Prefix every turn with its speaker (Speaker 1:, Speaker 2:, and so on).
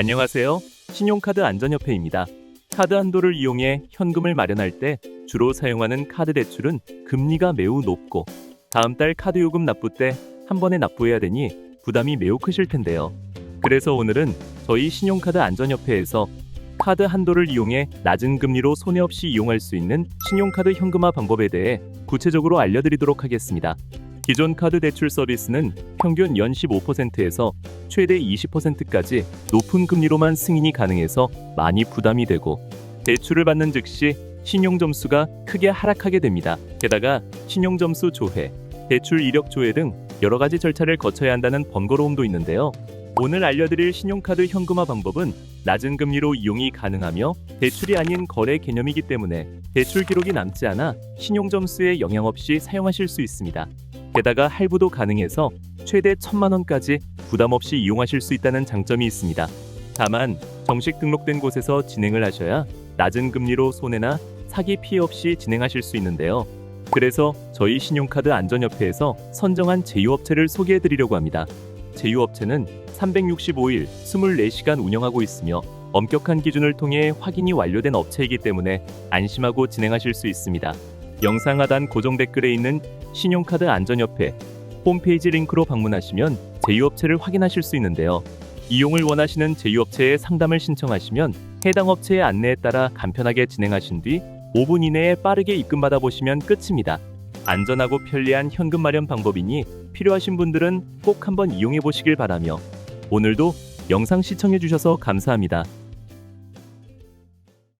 Speaker 1: 안녕하세요. 신용카드 안전협회입니다. 카드 한도를 이용해 현금을 마련할 때 주로 사용하는 카드 대출은 금리가 매우 높고 다음 달 카드 요금 납부 때 한 번에 납부해야 되니 부담이 매우 크실 텐데요. 그래서 오늘은 저희 신용카드 안전협회에서 카드 한도를 이용해 낮은 금리로 손해 없이 이용할 수 있는 신용카드 현금화 방법에 대해 구체적으로 알려드리도록 하겠습니다. 기존 카드 대출 서비스는 평균 연 15%에서 최대 20%까지 높은 금리로만 승인이 가능해서 많이 부담이 되고 대출을 받는 즉시 신용 점수가 크게 하락하게 됩니다. 게다가 신용 점수 조회, 대출 이력 조회 등 여러 가지 절차를 거쳐야 한다는 번거로움도 있는데요. 오늘 알려드릴 신용카드 현금화 방법은 낮은 금리로 이용이 가능하며 대출이 아닌 거래 개념이기 때문에 대출 기록이 남지 않아 신용 점수에 영향 없이 사용하실 수 있습니다. 게다가 할부도 가능해서 최대 천만 원까지 부담 없이 이용하실 수 있다는 장점이 있습니다. 다만 정식 등록된 곳에서 진행을 하셔야 낮은 금리로 손해나 사기 피해 없이 진행하실 수 있는데요. 그래서 저희 신용카드 안전협회에서 선정한 제휴업체를 소개해 드리려고 합니다. 제휴업체는 365일 24시간 운영하고 있으며 엄격한 기준을 통해 확인이 완료된 업체이기 때문에 안심하고 진행하실 수 있습니다. 영상 하단 고정 댓글에 있는 신용카드 안전협회 홈페이지 링크로 방문하시면 제휴업체를 확인하실 수 있는데요. 이용을 원하시는 제휴업체에 상담을 신청하시면 해당 업체의 안내에 따라 간편하게 진행하신 뒤 5분 이내에 빠르게 입금받아 보시면 끝입니다. 안전하고 편리한 현금 마련 방법이니 필요하신 분들은 꼭 한번 이용해 보시길 바라며 오늘도 영상 시청해 주셔서 감사합니다.